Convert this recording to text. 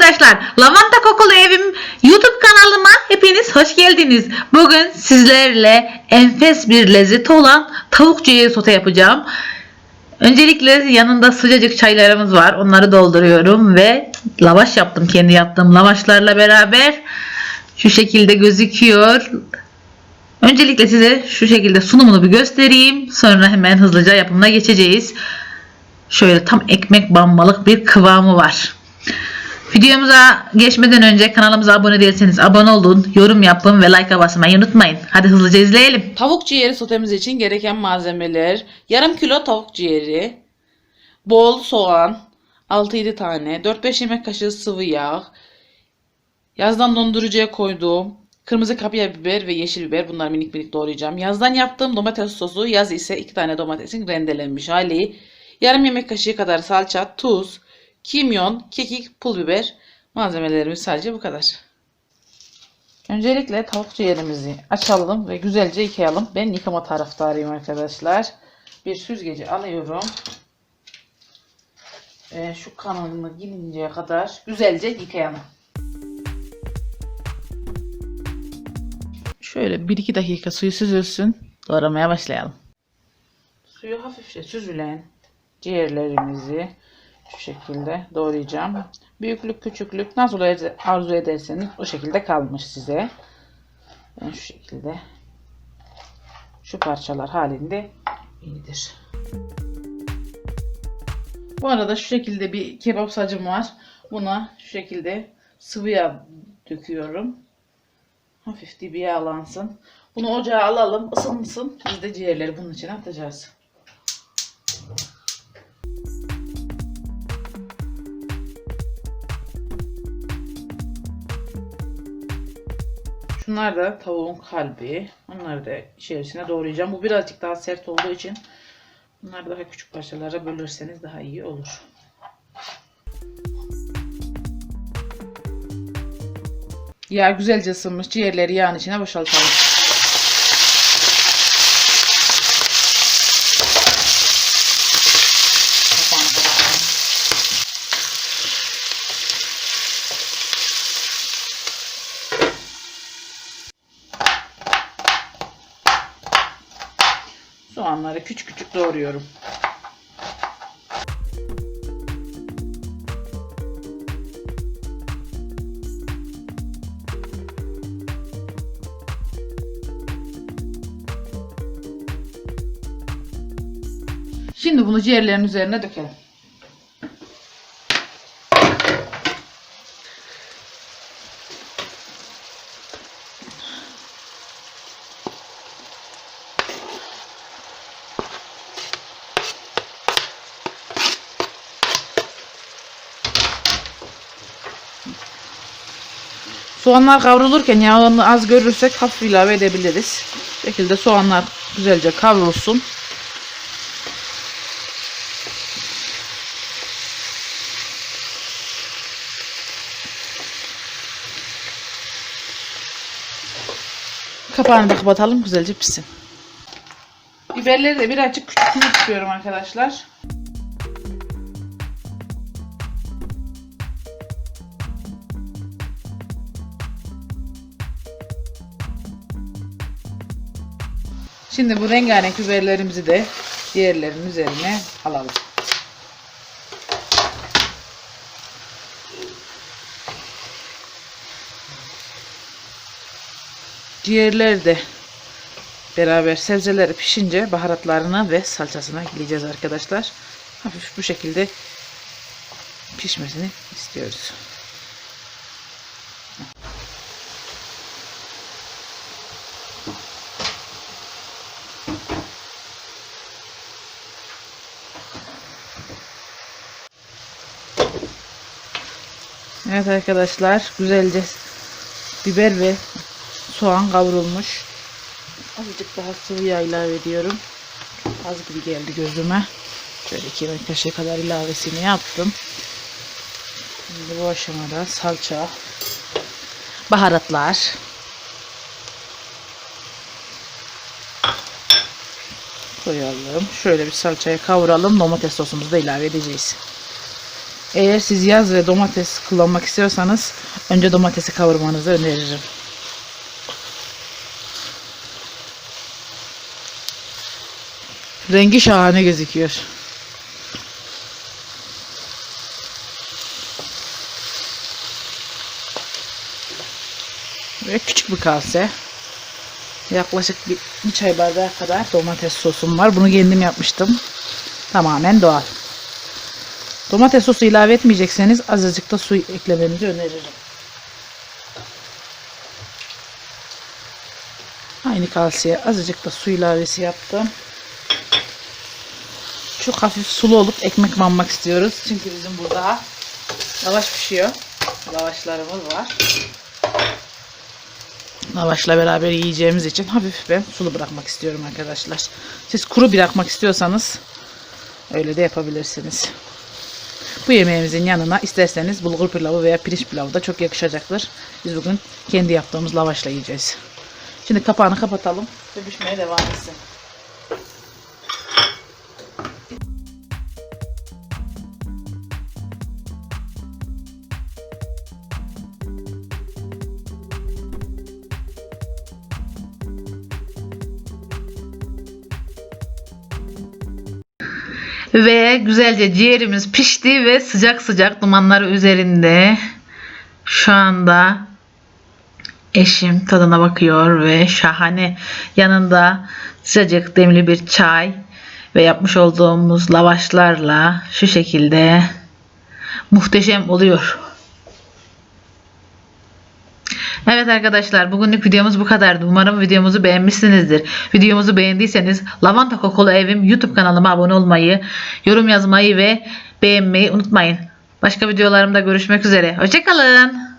arkadaşlar. Lavanta kokulu evim YouTube kanalıma hepiniz hoş geldiniz. Bugün sizlerle enfes bir lezzeti olan tavuk ciğeri sote yapacağım. Öncelikle yanında sıcacık çaylarımız var. Onları dolduruyorum ve lavaş yaptım. Kendi yaptığım lavaşlarla beraber. Şu şekilde gözüküyor. Öncelikle size şu şekilde sunumunu bir göstereyim. Sonra hemen hızlıca yapımına geçeceğiz. Şöyle tam ekmek banmalık bir kıvamı var. Videomuza geçmeden önce kanalımıza abone değilseniz abone olun, yorum yapın ve like basmayı unutmayın. Hadi hızlıca izleyelim. Tavuk ciğeri sotemiz için gereken malzemeler yarım kilo tavuk ciğeri, bol soğan, 6-7 tane, 4-5 yemek kaşığı sıvı yağ, yazdan dondurucuya koyduğum kırmızı kapya biber ve yeşil biber bunları minik minik doğrayacağım. Yazdan yaptığım domates sosu, yaz ise 2 tane domatesin rendelenmiş hali, yarım yemek kaşığı kadar salça, tuz, kimyon, kekik, pul biber malzemelerimiz sadece bu kadar. Öncelikle tavuk ciğerimizi açalım ve güzelce yıkayalım. Ben yıkama taraftarıyım arkadaşlar. Bir süzgeci alıyorum. Ve şu kanalını gelinceye kadar güzelce yıkayalım. Şöyle 1-2 dakika suyu süzülsün. Doğramaya başlayalım. Suyu hafifçe süzülen ciğerlerimizi şu şekilde doğrayacağım. Büyüklük küçüklük nasıl arzu ederseniz o şekilde kalmış size. Ben şu şekilde şu parçalar halinde iyidir. Bu arada şu şekilde bir kebap sacım var. Buna şu şekilde sıvı yağ döküyorum. Hafif dibi yağlansın. Bunu ocağa alalım, ısınsın. Biz de ciğerleri bunun içine atacağız. Şunlar da tavuğun kalbi. Onları da içerisine doğrayacağım. Bu birazcık daha sert olduğu için bunları daha küçük parçalara bölürseniz daha iyi olur. Yağ güzelce ısınmış. Ciğerleri yağın içine boşaltalım. Kapağını kapatalım. Soğanları küçük küçük doğruyorum. Şimdi bunu ciğerlerin üzerine dökelim. Soğanlar kavrulurken yağını az görürsek hafif ilave edebiliriz. Bu şekilde soğanlar güzelce kavrulsun. Kapağını da kapatalım güzelce pişsin. Biberleri de birazcık küçültmek istiyorum arkadaşlar. Şimdi bu rengarenk biberlerimizi de diğerlerinin üzerine alalım. Ciğerler de beraber sebzeleri pişince baharatlarına ve salçasına ekleyeceğiz arkadaşlar. Hafif bu şekilde pişmesini istiyoruz. Evet arkadaşlar güzelce biber ve soğan kavrulmuş. Azıcık daha sıvı yağ ilave ediyorum. Az gibi geldi gözüme. Şöyle iki yemek kaşığı kadar ilavesini yaptım. Şimdi bu aşamada salça, baharatlar, koyalım. Şöyle bir salçayı kavuralım. Domates sosumuzu da ilave edeceğiz. Eğer siz yaz ve domates kullanmak istiyorsanız önce domatesi kavurmanızı öneririm. Rengi şahane gözüküyor. Ve küçük bir kase. Yaklaşık bir, bir çay bardağı kadar domates sosum var. Bunu kendim yapmıştım. Tamamen doğal. Domates sosu ilave etmeyecekseniz azıcık da su eklemenizi öneririm. Aynı kalsiye azıcık da su ilavesi yaptım. Çok hafif sulu olup ekmek banmak istiyoruz. Çünkü bizim burada lavaş pişiyor. Lavaşlarımız var. Lavaşla beraber yiyeceğimiz için hafif ben sulu bırakmak istiyorum arkadaşlar. Siz kuru bırakmak istiyorsanız öyle de yapabilirsiniz. Bu yemeğimizin yanına isterseniz bulgur pilavı veya pirinç pilavı da çok yakışacaktır. Biz bugün kendi yaptığımız lavaşla yiyeceğiz. Şimdi kapağını kapatalım ve pişmeye devam etsin. Ve güzelce ciğerimiz pişti ve sıcak sıcak dumanları üzerinde. Şu anda eşim tadına bakıyor ve şahane yanında sıcacık demli bir çay ve yapmış olduğumuz lavaşlarla şu şekilde muhteşem oluyor. Evet arkadaşlar bugünlük videomuz bu kadardı. Umarım videomuzu beğenmişsinizdir. Videomuzu beğendiyseniz Lavanta Kokulu Evim YouTube kanalıma abone olmayı, yorum yazmayı ve beğenmeyi unutmayın. Başka videolarımda görüşmek üzere. Hoşçakalın.